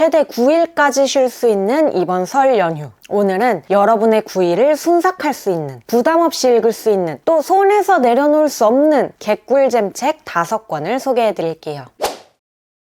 최대 9일까지 쉴 수 있는 이번 설 연휴. 오늘은 여러분의 9일을 순삭할 수 있는, 부담 없이 읽을 수 있는, 또 손에서 내려놓을 수 없는 개꿀잼 책 5권을 소개해 드릴게요.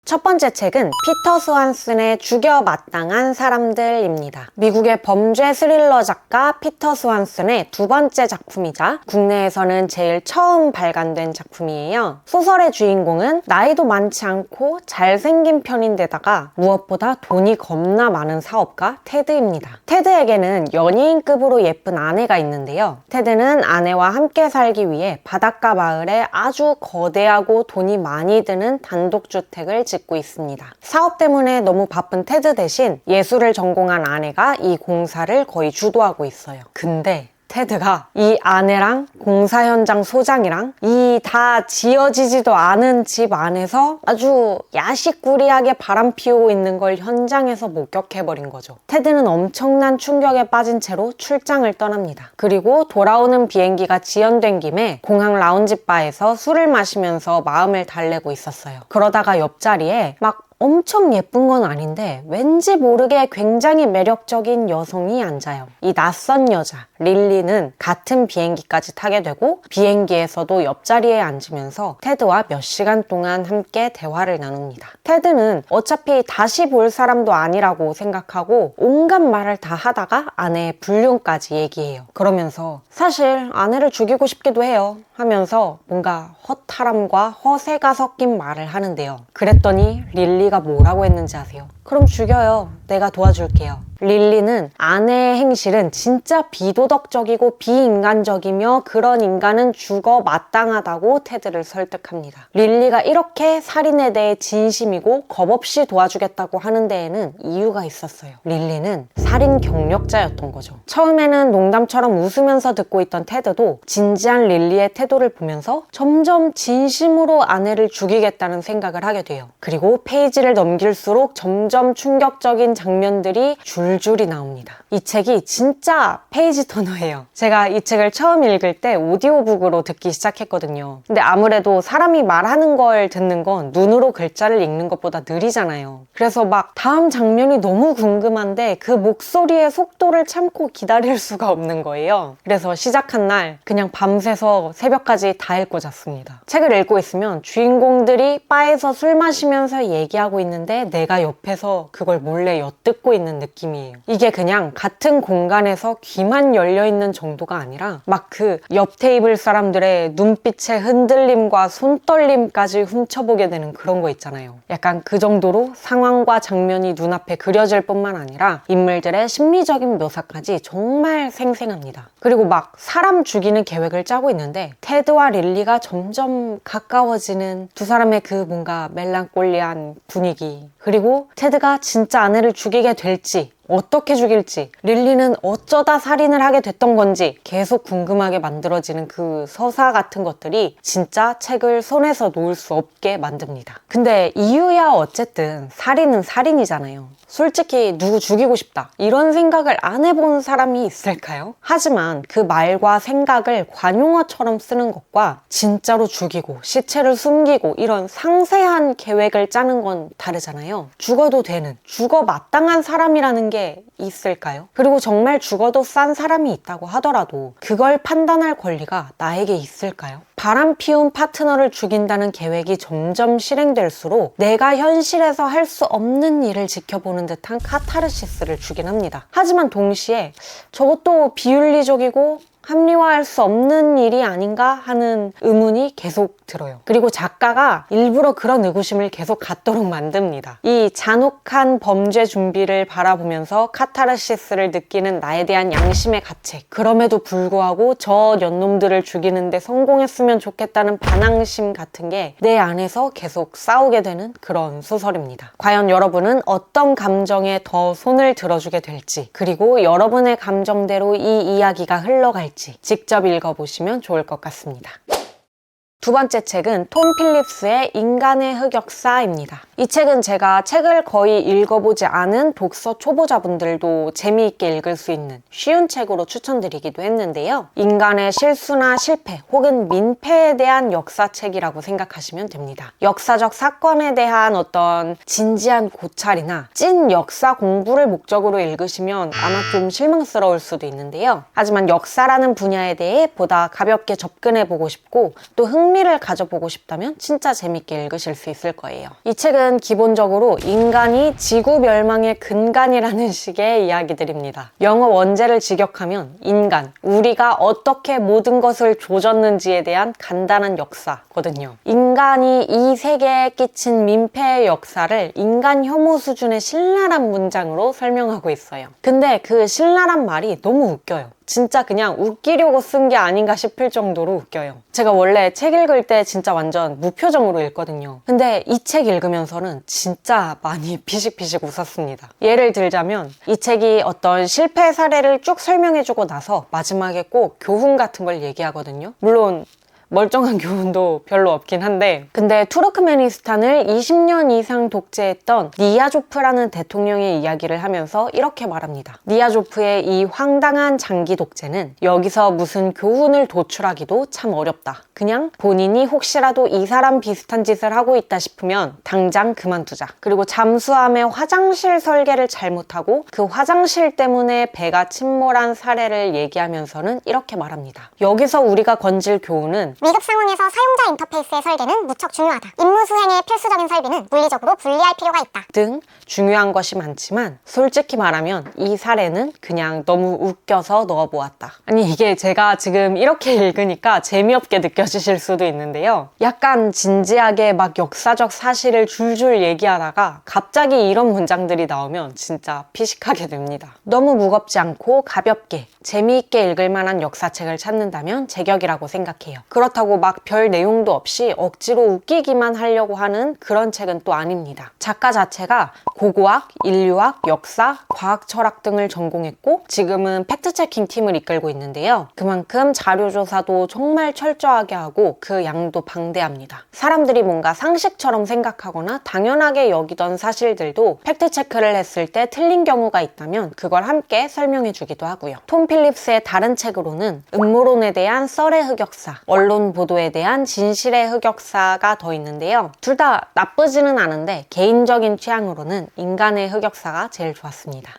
첫 번째 책은 피터 스완슨의 죽여 마땅한 사람들입니다. 미국의 범죄 스릴러 작가 피터 스완슨의 두 번째 작품이자 국내에서는 제일 처음 발간된 작품이에요. 소설의 주인공은 나이도 많지 않고 잘생긴 편인데다가 무엇보다 돈이 겁나 많은 사업가 테드입니다. 테드에게는 연예인급으로 예쁜 아내가 있는데요. 테드는 아내와 함께 살기 위해 바닷가 마을에 아주 거대하고 돈이 많이 드는 단독주택을 짓고 있습니다. 사업 때문에 너무 바쁜 테드 대신 예술을 전공한 아내가 이 공사를 거의 주도하고 있어요. 근데 테드가 이 아내랑 공사 현장 소장이랑 이 다 지어지지도 않은 집 안에서 아주 야식구리하게 바람 피우고 있는 걸 현장에서 목격해버린 거죠. 테드는 엄청난 충격에 빠진 채로 출장을 떠납니다. 그리고 돌아오는 비행기가 지연된 김에 공항 라운지 바에서 술을 마시면서 마음을 달래고 있었어요. 그러다가 옆자리에 막 엄청 예쁜 건 아닌데 왠지 모르게 굉장히 매력적인 여성이 앉아요. 이 낯선 여자 릴리는 같은 비행기까지 타게 되고 비행기에서도 옆자리에 앉으면서 테드와 몇 시간 동안 함께 대화를 나눕니다. 테드는 어차피 다시 볼 사람도 아니라고 생각하고 온갖 말을 다 하다가 아내의 불륜까지 얘기해요. 그러면서 사실 아내를 죽이고 싶기도 해요. 하면서 뭔가 허탈함과 허세가 섞인 말을 하는데요. 그랬더니 릴리가 뭐라고 했는지 아세요? 그럼 죽여요. 내가 도와줄게요. 릴리는 아내의 행실은 진짜 비도덕적이고 비인간적이며 그런 인간은 죽어 마땅하다고 테드를 설득합니다. 릴리가 이렇게 살인에 대해 진심이고 겁없이 도와주겠다고 하는 데에는 이유가 있었어요. 릴리는 살인 경력자였던 거죠. 처음에는 농담처럼 웃으면서 듣고 있던 테드도 진지한 릴리의 태도를 보면서 점점 진심으로 아내를 죽이겠다는 생각을 하게 돼요. 그리고 페이지를 넘길수록 점점 충격적인 장면들이 줄줄이 나옵니다. 이 책이 진짜 페이지 터너예요. 제가 이 책을 처음 읽을 때 오디오북으로 듣기 시작했거든요. 근데 아무래도 사람이 말하는 걸 듣는 건 눈으로 글자를 읽는 것보다 느리잖아요. 그래서 막 다음 장면이 너무 궁금한데 그 목소리의 속도를 참고 기다릴 수가 없는 거예요. 그래서 시작한 날 그냥 밤새서 새벽까지 다 읽고 잤습니다. 책을 읽고 있으면 주인공들이 바에서 술 마시면서 얘기하고 있는데 내가 옆에서 그걸 몰래 엿듣고 있는 느낌이에요. 이게 그냥 같은 공간에서 귀만 열려 있는 정도가 아니라 막 그 옆 테이블 사람들의 눈빛의 흔들림과 손떨림까지 훔쳐보게 되는 그런 거 있잖아요. 약간 그 정도로 상황과 장면이 눈앞에 그려질 뿐만 아니라 인물들의 심리적인 묘사까지 정말 생생합니다. 그리고 막 사람 죽이는 계획을 짜고 있는데 테드와 릴리가 점점 가까워지는 두 사람의 그 뭔가 멜랑꼴리한 분위기 그리고 테드 가 진짜 아내를 죽이게 될지 어떻게 죽일지 릴리는 어쩌다 살인을 하게 됐던 건지 계속 궁금하게 만들어지는 그 서사 같은 것들이 진짜 책을 손에서 놓을 수 없게 만듭니다. 근데 이유야 어쨌든 살인은 살인이잖아요. 솔직히 누구 죽이고 싶다 이런 생각을 안 해본 사람이 있을까요? 하지만 그 말과 생각을 관용어처럼 쓰는 것과 진짜로 죽이고 시체를 숨기고 이런 상세한 계획을 짜는 건 다르잖아요. 죽어도 되는 죽어 마땅한 사람이라는 게 있을까요? 그리고 정말 죽어도 싼 사람이 있다고 하더라도 그걸 판단할 권리가 나에게 있을까요? 바람 피운 파트너를 죽인다는 계획이 점점 실행될수록 내가 현실에서 할 수 없는 일을 지켜보는 듯한 카타르시스를 주긴 합니다. 하지만 동시에 저것도 비윤리적이고 합리화할 수 없는 일이 아닌가 하는 의문이 계속 들어요. 그리고 작가가 일부러 그런 의구심을 계속 갖도록 만듭니다. 이 잔혹한 범죄 준비를 바라보면서 카타르시스를 느끼는 나에 대한 양심의 가책. 그럼에도 불구하고 저 연놈들을 죽이는데 성공했으면 좋겠다는 반항심 같은 게 내 안에서 계속 싸우게 되는 그런 소설입니다. 과연 여러분은 어떤 감정에 더 손을 들어주게 될지, 그리고 여러분의 감정대로 이 이야기가 흘러갈지 직접 읽어보시면 좋을 것 같습니다. 두 번째 책은 톰 필립스의 인간의 흑역사입니다. 이 책은 제가 책을 거의 읽어보지 않은 독서 초보자분들도 재미있게 읽을 수 있는 쉬운 책으로 추천드리기도 했는데요. 인간의 실수나 실패 혹은 민폐에 대한 역사책이라고 생각하시면 됩니다. 역사적 사건에 대한 어떤 진지한 고찰이나 찐 역사 공부를 목적으로 읽으시면 아마 좀 실망스러울 수도 있는데요. 하지만 역사라는 분야에 대해 보다 가볍게 접근해 보고 싶고 또 흥미 를 가져보고 싶다면 진짜 재밌게 읽으실 수 있을 거예요. 이 책은 기본적으로 인간이 지구 멸망의 근간이라는 식의 이야기들입니다. 영어 원제를 직역하면 인간, 우리가 어떻게 모든 것을 조졌는지에 대한 간단한 역사거든요. 인간이 이 세계에 끼친 민폐의 역사를 인간 혐오 수준의 신랄한 문장으로 설명하고 있어요. 근데 그 신랄한 말이 너무 웃겨요. 진짜 그냥 웃기려고 쓴 게 아닌가 싶을 정도로 웃겨요. 제가 원래 책 읽을 때 진짜 완전 무표정으로 읽거든요. 근데 이 책 읽으면서는 진짜 많이 피식피식 웃었습니다. 예를 들자면 이 책이 어떤 실패 사례를 쭉 설명해주고 나서 마지막에 꼭 교훈 같은 걸 얘기하거든요. 물론 멀쩡한 교훈도 별로 없긴 한데 근데 투르크메니스탄을 20년 이상 독재했던 니아조프라는 대통령의 이야기를 하면서 이렇게 말합니다. 니아조프의 이 황당한 장기 독재는 여기서 무슨 교훈을 도출하기도 참 어렵다. 그냥 본인이 혹시라도 이 사람 비슷한 짓을 하고 있다 싶으면 당장 그만두자. 그리고 잠수함의 화장실 설계를 잘못하고 그 화장실 때문에 배가 침몰한 사례를 얘기하면서는 이렇게 말합니다. 여기서 우리가 건질 교훈은 위급 상황에서 사용자 인터페이스의 설계는 무척 중요하다. 임무 수행의 필수적인 설비는 물리적으로 분리할 필요가 있다. 등 중요한 것이 많지만 솔직히 말하면 이 사례는 그냥 너무 웃겨서 넣어보았다. 아니 이게 제가 지금 이렇게 읽으니까 재미없게 느껴지실 수도 있는데요. 약간 진지하게 막 역사적 사실을 줄줄 얘기하다가 갑자기 이런 문장들이 나오면 진짜 피식하게 됩니다. 너무 무겁지 않고 가볍게 재미있게 읽을 만한 역사책을 찾는다면 제격이라고 생각해요. 그렇 다고 막 별 내용도 없이 억지로 웃기기만 하려고 하는 그런 책은 또 아닙니다. 작가 자체가 고고학, 인류학, 역사, 과학 철학 등을 전공했고 지금은 팩트체킹 팀을 이끌고 있는데요. 그만큼 자료조사도 정말 철저하게 하고 그 양도 방대합니다. 사람들이 뭔가 상식처럼 생각하거나 당연하게 여기던 사실들도 팩트체크를 했을 때 틀린 경우가 있다면 그걸 함께 설명해 주기도 하고요. 톰 필립스의 다른 책으로는 음모론에 대한 썰의 흑역사, 언론 보도에 대한 진실의 흑역사가 더 있는데요. 둘 다 나쁘지는 않은데 개인적인 취향으로는 인간의 흑역사가 제일 좋았습니다.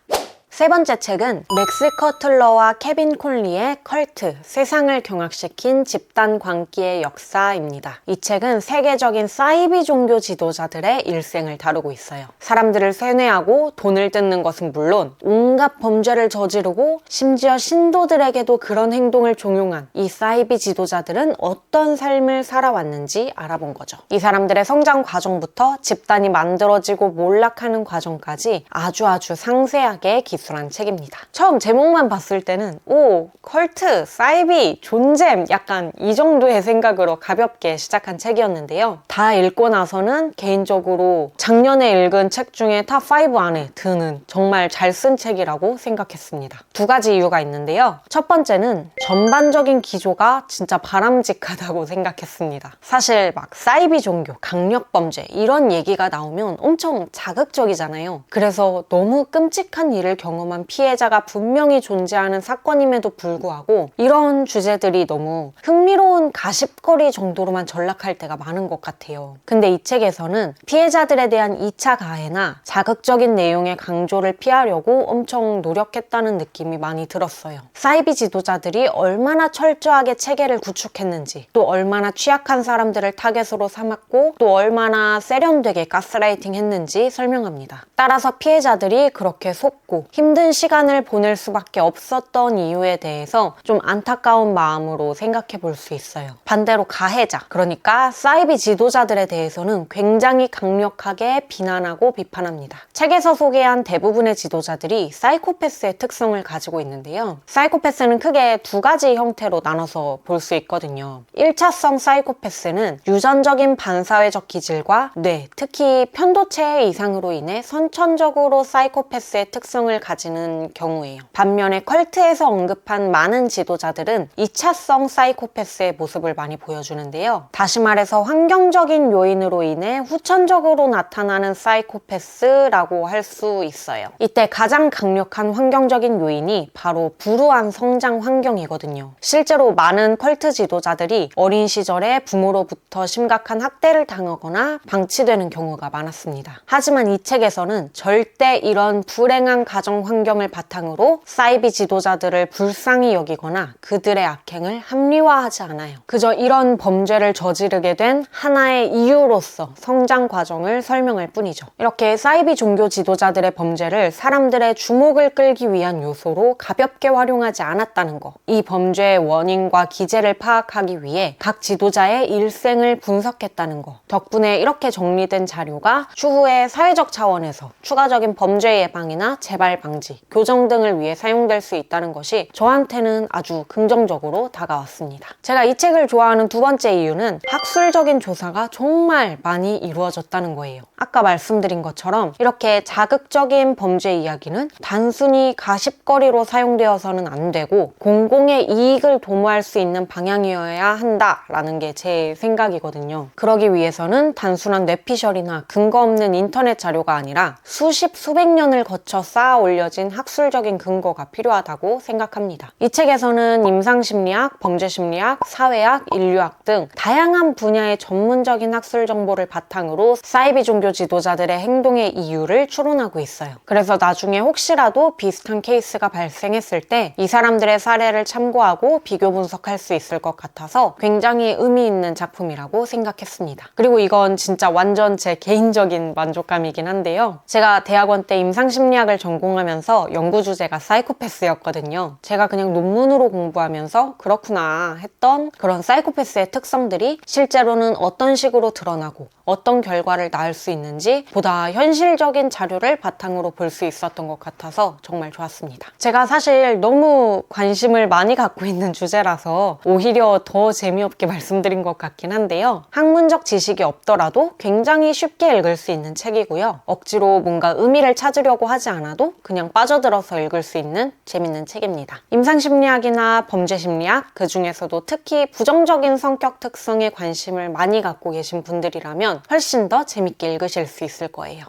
세 번째 책은 맥스 커틀러와 케빈 콜리의 컬트, 세상을 경악시킨 집단 광기의 역사입니다. 이 책은 세계적인 사이비 종교 지도자들의 일생을 다루고 있어요. 사람들을 세뇌하고 돈을 뜯는 것은 물론 온갖 범죄를 저지르고 심지어 신도들에게도 그런 행동을 종용한 이 사이비 지도자들은 어떤 삶을 살아왔는지 알아본 거죠. 이 사람들의 성장 과정부터 집단이 만들어지고 몰락하는 과정까지 아주 아주 상세하게 기 기술한 책입니다. 처음 제목만 봤을 때는 오 컬트, 사이비, 존잼 약간 이 정도의 생각으로 가볍게 시작한 책이었는데요. 다 읽고 나서는 개인적으로 작년에 읽은 책 중에 탑5 안에 드는 정말 잘 쓴 책이라고 생각했습니다. 두 가지 이유가 있는데요. 첫 번째는 전반적인 기조가 진짜 바람직하다고 생각했습니다. 사실 막 사이비 종교, 강력 범죄 이런 얘기가 나오면 엄청 자극적이잖아요. 그래서 너무 끔찍한 일을 경험 경험한 피해자가 분명히 존재하는 사건임에도 불구하고 이런 주제들이 너무 흥미로운 가십거리 정도로만 전락할 때가 많은 것 같아요. 근데 이 책에서는 피해자들에 대한 2차 가해나 자극적인 내용의 강조를 피하려고 엄청 노력했다는 느낌이 많이 들었어요. 사이비 지도자들이 얼마나 철저하게 체계를 구축했는지 또 얼마나 취약한 사람들을 타겟으로 삼았고 또 얼마나 세련되게 가스라이팅 했는지 설명합니다. 따라서 피해자들이 그렇게 속고 힘 힘든 시간을 보낼 수밖에 없었던 이유에 대해서 좀 안타까운 마음으로 생각해 볼 수 있어요. 반대로 가해자, 그러니까 사이비 지도자들에 대해서는 굉장히 강력하게 비난하고 비판합니다. 책에서 소개한 대부분의 지도자들이 사이코패스의 특성을 가지고 있는데요. 사이코패스는 크게 두 가지 형태로 나눠서 볼 수 있거든요. 1차성 사이코패스는 유전적인 반사회적 기질과 뇌, 특히 편도체 이상으로 인해 선천적으로 사이코패스의 특성을 가지고 가지는 경우예요. 반면에 컬트에서 언급한 많은 지도자들은 2차성 사이코패스의 모습을 많이 보여주는데요. 다시 말해서 환경적인 요인으로 인해 후천적으로 나타나는 사이코패스라고 할 수 있어요. 이때 가장 강력한 환경적인 요인이 바로 불우한 성장 환경이거든요. 실제로 많은 컬트 지도자들이 어린 시절에 부모로부터 심각한 학대를 당하거나 방치되는 경우가 많았습니다. 하지만 이 책에서는 절대 이런 불행한 가정 환경을 바탕으로 사이비 지도자들을 불쌍히 여기거나 그들의 악행을 합리화하지 않아요. 그저 이런 범죄를 저지르게 된 하나의 이유로서 성장 과정을 설명할 뿐이죠. 이렇게 사이비 종교 지도자들의 범죄를 사람들의 주목을 끌기 위한 요소로 가볍게 활용하지 않았다는 거. 이 범죄의 원인과 기제를 파악하기 위해 각 지도자의 일생을 분석했다는 거. 덕분에 이렇게 정리된 자료가 추후에 사회적 차원에서 추가적인 범죄 예방이나 재발 방지, 교정 등을 위해 사용될 수 있다는 것이 저한테는 아주 긍정적으로 다가왔습니다. 제가 이 책을 좋아하는 두 번째 이유는 학술적인 조사가 정말 많이 이루어졌다는 거예요. 아까 말씀드린 것처럼 이렇게 자극적인 범죄 이야기는 단순히 가십거리로 사용되어서는 안 되고 공공의 이익을 도모할 수 있는 방향이어야 한다라는 게 제 생각이거든요. 그러기 위해서는 단순한 뇌피셜이나 근거 없는 인터넷 자료가 아니라 수십 수백 년을 거쳐 쌓아 올려 진 학술적인 근거가 필요하다고 생각합니다. 이 책에서는 임상심리학, 범죄심리학, 사회학, 인류학 등 다양한 분야의 전문적인 학술 정보를 바탕으로 사이비 종교 지도자들의 행동의 이유를 추론하고 있어요. 그래서 나중에 혹시라도 비슷한 케이스가 발생했을 때 이 사람들의 사례를 참고하고 비교 분석할 수 있을 것 같아서 굉장히 의미 있는 작품이라고 생각했습니다. 그리고 이건 진짜 완전 제 개인적인 만족감이긴 한데요. 제가 대학원 때 임상심리학을 전공하면 서 연구 주제가 사이코패스였거든요. 제가 그냥 논문으로 공부하면서 그렇구나 했던 그런 사이코패스의 특성들이 실제로는 어떤 식으로 드러나고 어떤 결과를 낳을 수 있는지 보다 현실적인 자료를 바탕으로 볼 수 있었던 것 같아서 정말 좋았습니다. 제가 사실 너무 관심을 많이 갖고 있는 주제라서 오히려 더 재미없게 말씀드린 것 같긴 한데요. 학문적 지식이 없더라도 굉장히 쉽게 읽을 수 있는 책이고요. 억지로 뭔가 의미를 찾으려고 하지 않아도 그냥 빠져들어서 읽을 수 있는 재밌는 책입니다. 임상심리학이나 범죄심리학, 그 중에서도 특히 부정적인 성격 특성에 관심을 많이 갖고 계신 분들이라면 훨씬 더 재밌게 읽으실 수 있을 거예요.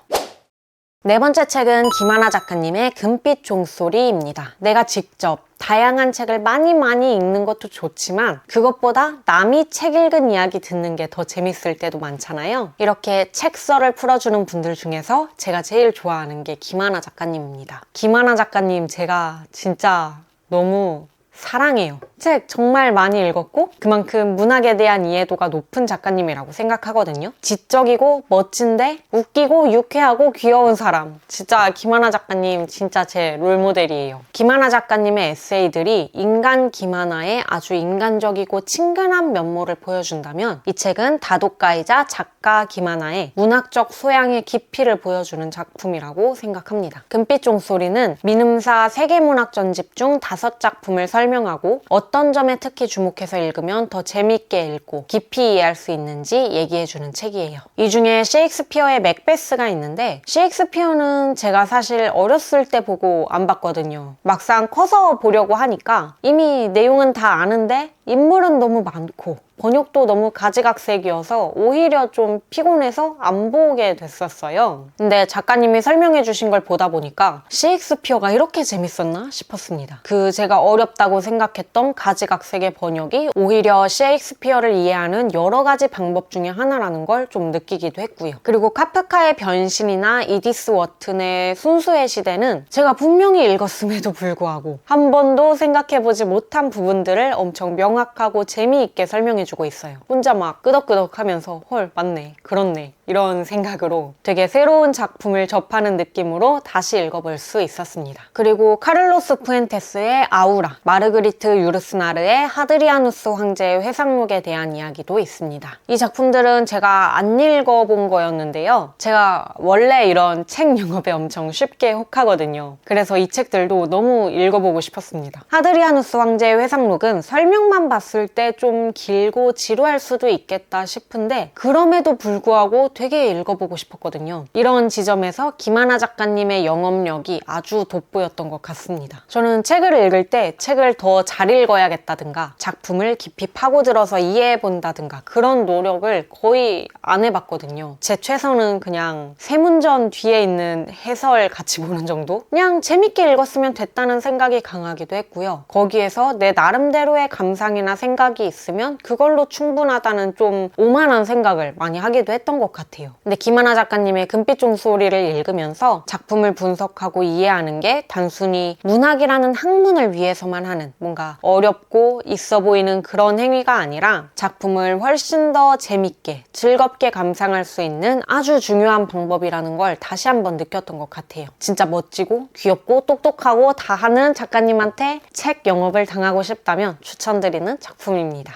네 번째 책은 김하나 작가님의 금빛 종소리입니다. 내가 직접 다양한 책을 많이 많이 읽는 것도 좋지만 그것보다 남이 책 읽은 이야기 듣는 게 더 재밌을 때도 많잖아요. 이렇게 책설을 풀어주는 분들 중에서 제가 제일 좋아하는 게 김하나 작가님입니다. 김하나 작가님 제가 진짜 너무 사랑해요. 책 정말 많이 읽었고 그만큼 문학에 대한 이해도가 높은 작가님이라고 생각하거든요. 지적이고 멋진데 웃기고 유쾌하고 귀여운 사람. 진짜 김하나 작가님 진짜 제 롤모델이에요. 김하나 작가님의 에세이들이 인간 김하나의 아주 인간적이고 친근한 면모를 보여준다면 이 책은 다독가이자 작가 김하나의 문학적 소양의 깊이를 보여주는 작품이라고 생각합니다. 금빛 종소리는 민음사 세계문학 전집 중 다섯 작품을 설 명하고 어떤 점에 특히 주목해서 읽으면 더 재밌게 읽고 깊이 이해할 수 있는지 얘기해주는 책이에요. 이 중에 셰익스피어의 맥베스가 있는데 셰익스피어는 제가 사실 어렸을 때 보고 안 봤거든요. 막상 커서 보려고 하니까 이미 내용은 다 아는데 인물은 너무 많고 번역도 너무 가지각색이어서 오히려 좀 피곤해서 안 보게 됐었어요. 근데 작가님이 설명해 주신 걸 보다 보니까 셰익스피어가 이렇게 재밌었나 싶었습니다. 그 제가 어렵다고 생각했던 가지각색의 번역이 오히려 셰익스피어를 이해하는 여러 가지 방법 중에 하나라는 걸 좀 느끼기도 했고요. 그리고 카프카의 변신이나 이디스 워튼의 순수의 시대는 제가 분명히 읽었음에도 불구하고 한 번도 생각해보지 못한 부분들을 엄청 명확하고 재미있게 설명해 주고 있어요. 혼자 막 끄덕끄덕 하면서 헐, 맞네, 그렇네. 이런 생각으로 되게 새로운 작품을 접하는 느낌으로 다시 읽어볼 수 있었습니다. 그리고 카를로스 푸엔테스의 아우라, 마르그리트 유르스나르의 하드리아누스 황제의 회상록에 대한 이야기도 있습니다. 이 작품들은 제가 안 읽어본 거였는데요. 제가 원래 이런 책 영업에 엄청 쉽게 혹하거든요. 그래서 이 책들도 너무 읽어보고 싶었습니다. 하드리아누스 황제의 회상록은 설명만 봤을 때 좀 길고 길고 지루할 수도 있겠다 싶은데 그럼에도 불구하고 되게 읽어보고 싶었거든요. 이런 지점에서 김하나 작가님의 영업력이 아주 돋보였던 것 같습니다. 저는 책을 읽을 때 책을 더 잘 읽어야겠다든가 작품을 깊이 파고들어서 이해해본다든가 그런 노력을 거의 안 해봤거든요. 제 최선은 그냥 세문전 뒤에 있는 해설 같이 보는 정도? 그냥 재밌게 읽었으면 됐다는 생각이 강하기도 했고요. 거기에서 내 나름대로의 감상이나 생각이 있으면 그걸 로 충분하다는 좀 오만한 생각을 많이 하기도 했던 것 같아요. 근데 김하나 작가님의 금빛 종소리를 읽으면서 작품을 분석하고 이해하는 게 단순히 문학이라는 학문을 위해서만 하는 뭔가 어렵고 있어 보이는 그런 행위가 아니라 작품을 훨씬 더 재밌게 즐겁게 감상할 수 있는 아주 중요한 방법이라는 걸 다시 한번 느꼈던 것 같아요. 진짜 멋지고 귀엽고 똑똑하고 다 하는 작가님한테 책 영업을 당하고 싶다면 추천드리는 작품입니다.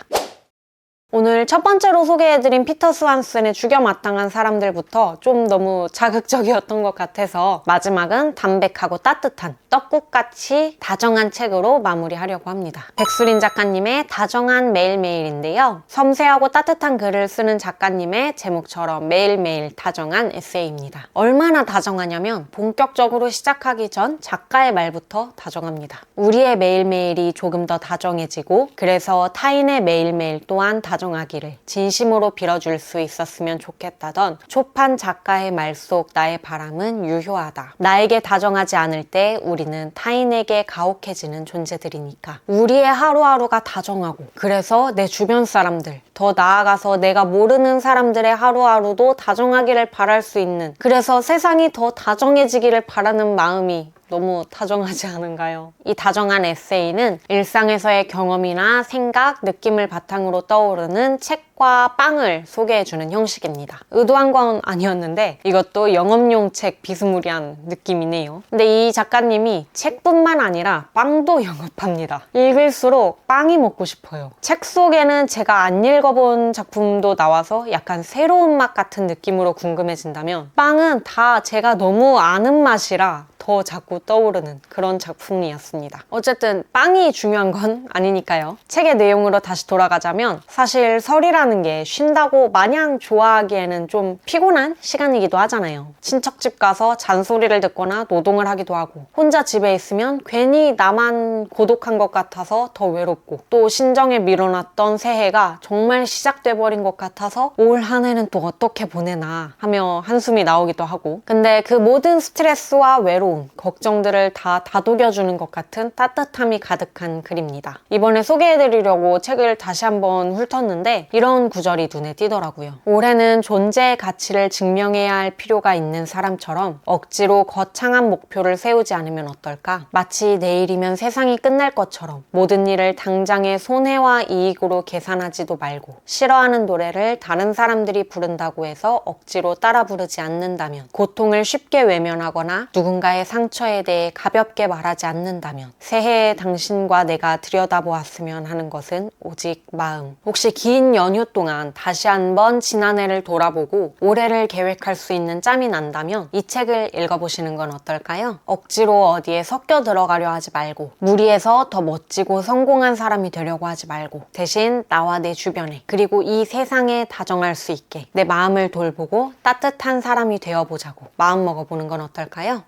오늘 첫 번째로 소개해드린 피터 스완슨의 죽여 마땅한 사람들부터 좀 너무 자극적이었던 것 같아서 마지막은 담백하고 따뜻한 떡국같이 다정한 책으로 마무리하려고 합니다. 백수린 작가님의 다정한 매일매일인데요. 섬세하고 따뜻한 글을 쓰는 작가님의 제목처럼 매일매일 다정한 에세이입니다. 얼마나 다정하냐면 본격적으로 시작하기 전 작가의 말부터 다정합니다. 우리의 매일매일이 조금 더 다정해지고 그래서 타인의 매일매일 또한 다정 하기를 진심으로 빌어줄 수 있었으면 좋겠다던 초판 작가의 말 속 나의 바람은 유효하다. 나에게 다정하지 않을 때 우리는 타인에게 가혹해지는 존재들이니까. 우리의 하루하루가 다정하고 그래서 내 주변 사람들 더 나아가서 내가 모르는 사람들의 하루하루도 다정하기를 바랄 수 있는 그래서 세상이 더 다정해지기를 바라는 마음이 너무 다정하지 않은가요? 이 다정한 에세이는 일상에서의 경험이나 생각, 느낌을 바탕으로 떠오르는 책과 빵을 소개해주는 형식입니다. 의도한 건 아니었는데 이것도 영업용 책 비스무리한 느낌이네요. 근데 이 작가님이 책뿐만 아니라 빵도 영업합니다. 읽을수록 빵이 먹고 싶어요. 책 속에는 제가 안 읽어본 작품도 나와서 약간 새로운 맛 같은 느낌으로 궁금해진다면 빵은 다 제가 너무 아는 맛이라 더 자꾸 떠오르는 그런 작품이었습니다. 어쨌든 빵이 중요한 건 아니니까요. 책의 내용으로 다시 돌아가자면 사실 설이라는 게 쉰다고 마냥 좋아하기에는 좀 피곤한 시간이기도 하잖아요. 친척집 가서 잔소리를 듣거나 노동을 하기도 하고 혼자 집에 있으면 괜히 나만 고독한 것 같아서 더 외롭고 또 신정에 밀어놨던 새해가 정말 시작돼 버린 것 같아서 올 한 해는 또 어떻게 보내나 하며 한숨이 나오기도 하고 근데 그 모든 스트레스와 외로움 걱정들을 다 다독여주는 것 같은 따뜻함이 가득한 글입니다. 이번에 소개해드리려고 책을 다시 한번 훑었는데 이런 구절이 눈에 띄더라고요. 올해는 존재의 가치를 증명해야 할 필요가 있는 사람처럼 억지로 거창한 목표를 세우지 않으면 어떨까? 마치 내일이면 세상이 끝날 것처럼 모든 일을 당장의 손해와 이익으로 계산하지도 말고 싫어하는 노래를 다른 사람들이 부른다고 해서 억지로 따라 부르지 않는다면 고통을 쉽게 외면하거나 누군가의 상처에 대해 가볍게 말하지 않는다면 새해에 당신과 내가 들여다보았으면 하는 것은 오직 마음. 혹시 긴 연휴 동안 다시 한번 지난해를 돌아보고 올해를 계획할 수 있는 짬이 난다면 이 책을 읽어보시는 건 어떨까요? 억지로 어디에 섞여 들어가려 하지 말고 무리해서 더 멋지고 성공한 사람이 되려고 하지 말고 대신 나와 내 주변에 그리고 이 세상에 다정할 수 있게 내 마음을 돌보고 따뜻한 사람이 되어보자고 마음 먹어보는 건 어떨까요?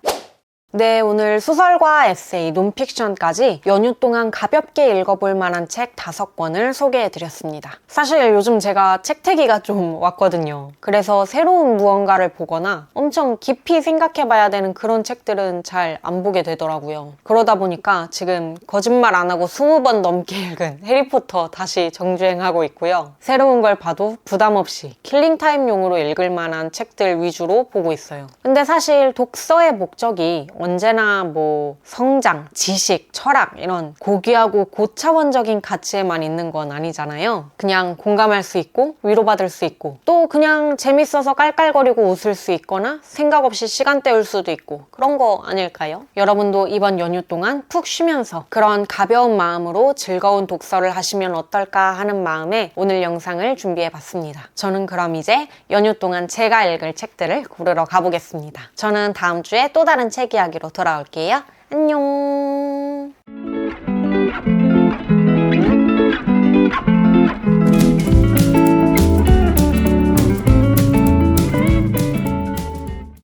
네, 오늘 소설과 에세이, 논픽션까지 연휴 동안 가볍게 읽어볼 만한 책 다섯 권을 소개해드렸습니다. 사실 요즘 제가 책태기가 좀 왔거든요. 그래서 새로운 무언가를 보거나 엄청 깊이 생각해봐야 되는 그런 책들은 잘 안 보게 되더라고요. 그러다 보니까 지금 거짓말 안 하고 20번 넘게 읽은 해리포터 다시 정주행하고 있고요. 새로운 걸 봐도 부담 없이 킬링타임용으로 읽을 만한 책들 위주로 보고 있어요. 근데 사실 독서의 목적이 언제나 뭐 성장, 지식, 철학 이런 고귀하고 고차원적인 가치에만 있는 건 아니잖아요. 그냥 공감할 수 있고 위로받을 수 있고 또 그냥 재밌어서 깔깔거리고 웃을 수 있거나 생각 없이 시간 때울 수도 있고 그런 거 아닐까요? 여러분도 이번 연휴 동안 푹 쉬면서 그런 가벼운 마음으로 즐거운 독서를 하시면 어떨까 하는 마음에 오늘 영상을 준비해 봤습니다. 저는 그럼 이제 연휴 동안 제가 읽을 책들을 고르러 가보겠습니다. 저는 다음 주에 또 다른 책 이야기로 돌아올게요. 안녕!